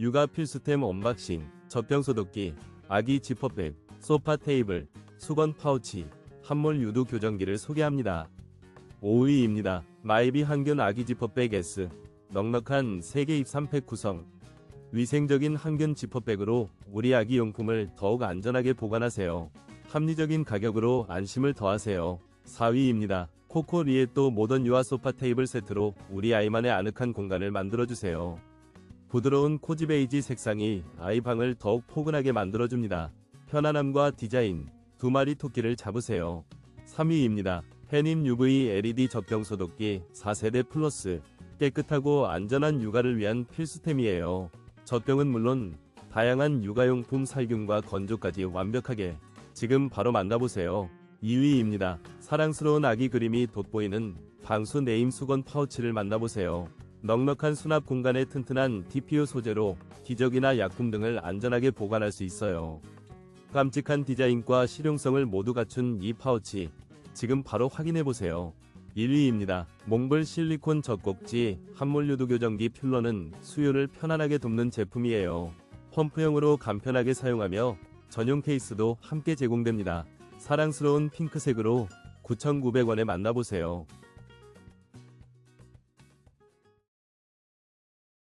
육아 필수템 언박싱, 젖병 소독기, 아기 지퍼백, 소파 테이블, 수건 파우치, 한몰 유두 교정기를 소개합니다. 5위입니다. 마이비 항균 아기 지퍼백 S. 넉넉한 3개 입 3팩 구성. 위생적인 항균 지퍼백으로 우리 아기 용품을 더욱 안전하게 보관하세요. 합리적인 가격으로 안심을 더하세요. 4위입니다. 코코 리에또 모던 유아 소파 테이블 세트로 우리 아이만의 아늑한 공간을 만들어주세요. 부드러운 코지 베이지 색상이 아이 방을 더욱 포근하게 만들어줍니다. 편안함과 디자인, 두 마리 토끼를 잡으세요. 3위입니다. 해님 UV LED 젖병 소독기 4세대 플러스 깨끗하고 안전한 육아를 위한 필수템이에요. 젖병은 물론 다양한 육아용품 살균과 건조까지 완벽하게 지금 바로 만나보세요. 2위입니다. 사랑스러운 아기 그림이 돋보이는 방수 네임 수건 파우치를 만나보세요. 넉넉한 수납 공간에 튼튼한 TPU 소재로 기저귀나 약품 등을 안전하게 보관할 수 있어요. 깜찍한 디자인과 실용성을 모두 갖춘 이 파우치 지금 바로 확인해보세요. 1위입니다. 몽블 실리콘 젖꼭지 한몰 유도 교정기 퓰러는 수유를 편안하게 돕는 제품이에요. 펌프형으로 간편하게 사용하며 전용 케이스도 함께 제공됩니다. 사랑스러운 핑크색으로 9,900원에 만나보세요.